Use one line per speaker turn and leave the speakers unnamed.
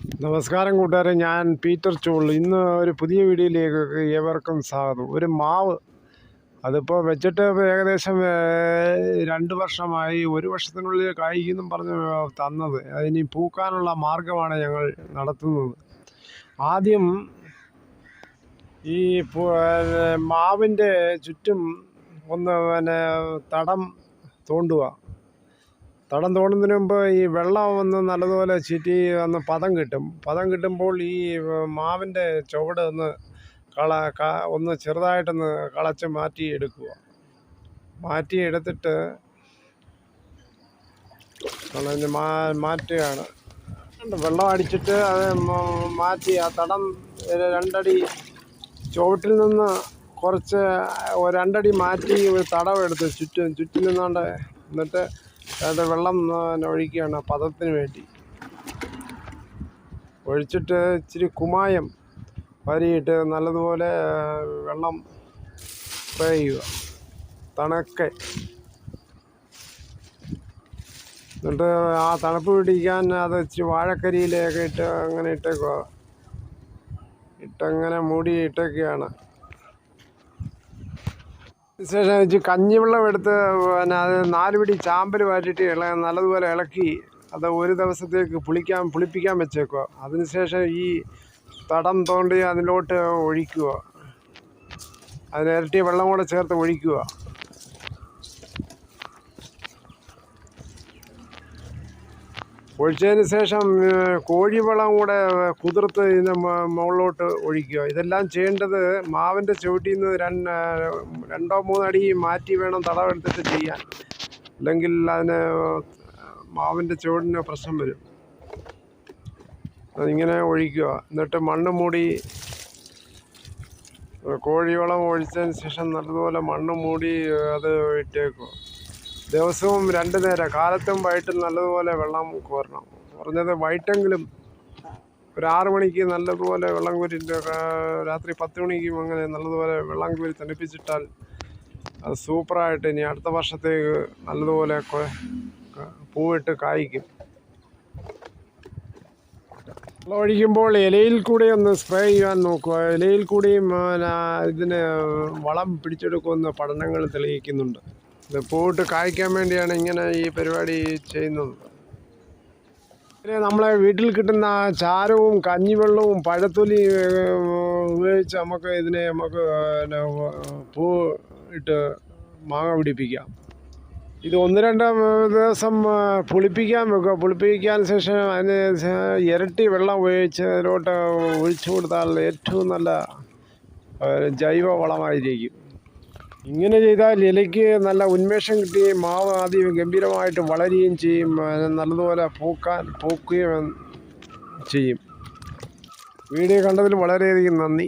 നമസ്കാരം കൂട്ടുകാരെ ഞാൻ പീറ്റർ ചോൾ. ഇന്ന് ഒരു പുതിയ വീഡിയോയിലേക്ക് ഏവർക്കും സ്വാഗതം. ഒരു മാവ് അതിപ്പോൾ വെച്ചിട്ട് ഏകദേശം രണ്ട് വർഷമായി ഒരു വർഷത്തിനുള്ളിൽ കായ്ക്കുമെന്നും പറഞ്ഞ് തന്നത്. അതിനി പൂക്കാനുള്ള മാർഗമാണ് ഞങ്ങൾ നടത്തുന്നത്. ആദ്യം ഈ മാവിന്റെ ചുറ്റും ഒന്ന് പിന്നെ തടം തോണ്ടുക. തടം തോടുന്നതിന് മുമ്പ് ഈ വെള്ളം ഒന്ന് നല്ലതുപോലെ ചീറ്റി ഒന്ന് പദം കിട്ടും പദം കിട്ടുമ്പോൾ ഈ മാവിന്റെ ചുവട് ഒന്ന് കള ഒന്ന് ചെറുതായിട്ടൊന്ന് കളച്ച് മാറ്റി എടുക്കുക മാറ്റി എടുത്തിട്ട് കളഞ്ഞ് മാ മാറ്റുകയാണ്. വെള്ളം അടിച്ചിട്ട് അത് മാറ്റി ആ തടം രണ്ടടി ചുവട്ടിൽ നിന്ന് കുറച്ച് രണ്ടടി മാറ്റി ഒരു തടം എടുത്ത് ചുറ്റും ചുറ്റിൽ നിന്നാണ്ട് എന്നിട്ട് അത് വെള്ളം ഒഴിക്കുകയാണ്. പദത്തിന് വേണ്ടി. ഒഴിച്ചിട്ട് ഇച്ചിരി കുമായം വരിയിട്ട് നല്ലതുപോലെ വെള്ളം സ്പ്രേ ചെയ്യുക തണുക്കെ. എന്നിട്ട് ആ തണുപ്പ് പിടിക്കാൻ അത് ഇച്ചിരി വാഴക്കരിയിലൊക്കെ ഇട്ട് അങ്ങനെ ഇട്ടേക്കുക ഇട്ടങ്ങനെ മൂടി ഇട്ടേക്കുകയാണ്. ശേഷം ഇച്ചിരി കഞ്ഞിവെള്ളം എടുത്ത് പിന്നെ അത് നാല് പിടി ചാമ്പൽ വാറ്റിയിട്ട് ഇള നല്ലതുപോലെ ഇളക്കി അത് ഒരു ദിവസത്തേക്ക് പുളിക്കാൻ പുളിപ്പിക്കാൻ വെച്ചേക്കുക അതിനുശേഷം ഈ തടം തോണ്ടി അതിലോട്ട് ഒഴിക്കുക അതിന് വെള്ളം കൂടെ ചേർത്ത് ഒഴിക്കുക ഒഴിച്ചതിന് ശേഷം കോഴിവളം കൂടെ കുതിർത്ത് ഇതിന്റെ മുകളിലോട്ട് ഒഴിക്കുക. ഇതെല്ലാം ചെയ്യേണ്ടത് മാവിന്റെ ചുവട്ടിൽ നിന്ന് രണ്ട് രണ്ടോ മൂന്നോ അടി മാറ്റി വേണം തടവെടുത്തിട്ട് ചെയ്യാൻ. അല്ലെങ്കിൽ അതിന് മാവിന്റെ ചുവടിന് പ്രശ്നം വരും. അതിങ്ങനെ ഒഴിക്കുക. എന്നിട്ട് മണ്ണ് മൂടി കോഴിവളം ഒഴിച്ചതിന് ശേഷം നല്ലതുപോലെ മണ്ണ് മൂടി അത് ഇട്ടേക്കുക. ദിവസവും രണ്ട് നേരം കാലത്തും വൈകിട്ടും നല്ലതുപോലെ വെള്ളം കോരണം. കുറഞ്ഞത് വൈകിട്ടെങ്കിലും ഒരു ആറ് മണിക്ക് നല്ലതുപോലെ വെള്ളം കോരി രാത്രി പത്ത് മണിക്കും അങ്ങനെ നല്ലതുപോലെ വെള്ളം കോരി തണുപ്പിച്ചിട്ടാൽ അത് സൂപ്പറായിട്ട് ഇനി അടുത്ത വർഷത്തേക്ക് നല്ലതുപോലെ പൂവിട്ട് കായ്ക്കും. വെള്ളം ഒഴിക്കുമ്പോൾ ഇലയിൽ കൂടെ ഒന്ന് സ്പ്രേ ചെയ്യാൻ നോക്കുക. ഇലയിൽ കൂടിയും ഇതിന് വളം പിടിച്ചെടുക്കുമെന്ന് പഠനങ്ങൾ തെളിയിക്കുന്നുണ്ട്. ഇത് പൂവിട്ട് കായ്ക്കാൻ വേണ്ടിയാണ് ഇങ്ങനെ ഈ പരിപാടി ചെയ്യുന്നത്. പിന്നെ നമ്മളെ വീട്ടിൽ കിട്ടുന്ന ചാരവും കഞ്ഞിവെള്ളവും പഴത്തൊലി ഉപയോഗിച്ച് നമുക്ക് ഇതിനെ നമുക്ക് പൂ ഇട്ട് മാങ്ങ പിടിപ്പിക്കാം. ഇത് ഒന്ന് രണ്ട് ദിവസം പുളിപ്പിക്കാൻ വെക്കുക. പുളിപ്പിക്കാൻ ശേഷം അതിന് ഇരട്ടി വെള്ളം ഉപയോഗിച്ച് അതിലോട്ട് ഒഴിച്ചു കൊടുത്താൽ ഏറ്റവും നല്ല ജൈവ വളമായിരിക്കും. ഇങ്ങനെ ചെയ്താൽ ഇലയ്ക്ക് നല്ല ഉന്മേഷം കിട്ടുകയും മാവ് ആദ്യം ഗംഭീരമായിട്ട് വളരുകയും ചെയ്യും നല്ലതുപോലെ പൂക്കാൻ പൂക്കുകയും ചെയ്യും. വീഡിയോ കണ്ടതിൽ വളരെയധികം നന്ദി.